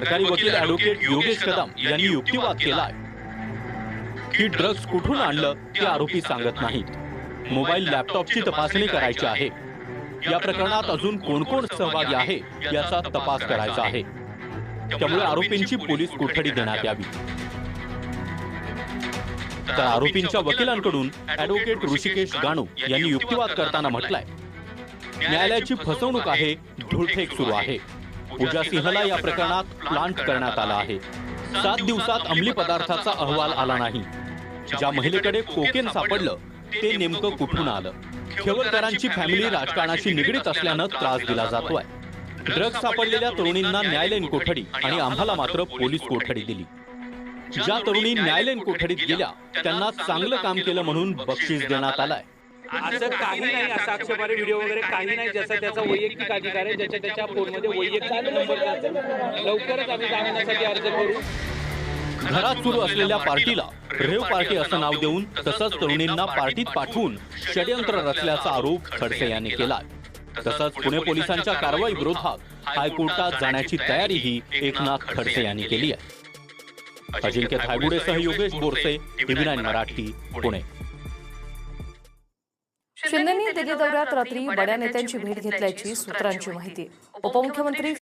सरकारी वकील ऍडव्होकेट योगेश कदम यांनी युक्तिवाद केलाय. की ड्रग्ज कुठून आणलं ते आरोपी सांगत नाहीत. मोबाईल लॅपटॉपची तपासणी करायची आहे. या प्रकरणात अजून कोण कोण सहभागी आहे याचा तपास करायचा आहे. त्यामुळे आरोपींची पोलीस कोठडी देण्यात यावी. तर आरोपींच्या वकिलांकडून ऍडव्होकेट ऋषिकेश गाणू यांनी युक्तिवाद करताना म्हटलंय. न्यायालयाची फसवणूक आहे धुळफेक सुरू आहे. पूजा सिंहला या प्रकरणात प्लांट करण्यात आला आहे. सात दिवसात अंमली पदार्थाचा अहवाल आला नाही. ज्या महिलेकडे कोकेन सापडलं ते नेमकं कुठून आलं? खेवलकरांची फॅमिली राजकारणाशी निगडीत असल्यानं त्रास दिला जातोय. ड्रग्ज सापडलेल्या तरुणींना न्यायालयीन कोठडी आणि आम्हाला मात्र पोलीस कोठडी दिली. ज्या तरुणी न्यायालयीन कोठडीत गेल्या त्यांना चांगलं काम केलं म्हणून बक्षीस देण्यात आलंय. असं काही नाही. असं आक्षेपारी व्हिडिओ वगैरे काही नाही. ज्याचा त्याचा वैयक्तिक अधिकार आहे ज्याच्या त्याच्या फोनमध्ये वैयक्तिक नंबर. लवकरच आम्ही जामिनासाठी अर्ज करू. घरात सुरू असलेल्या पार्टीला रेव पार्टी असं नाव देऊन तसंच तरुणींना पार्टीत पाठवून षडयंत्र रचल्याचा आरोप खडसे यांनी केला तसंच पुणे पोलिसांच्या कारवाई विरोधात हायकोर्टात जाण्याची तयारीही एकनाथ खडसे यांनी केली आहे. अजिंक्य थायगुडेसह योगेश बोरसे टीव्ही नाईन मराठी पुणे. शिंदेनी दिल्ली दौऱ्यात रात्री बड्या नेत्यांची भेट घेतल्याची सूत्रांची माहिती. उपमुख्यमंत्री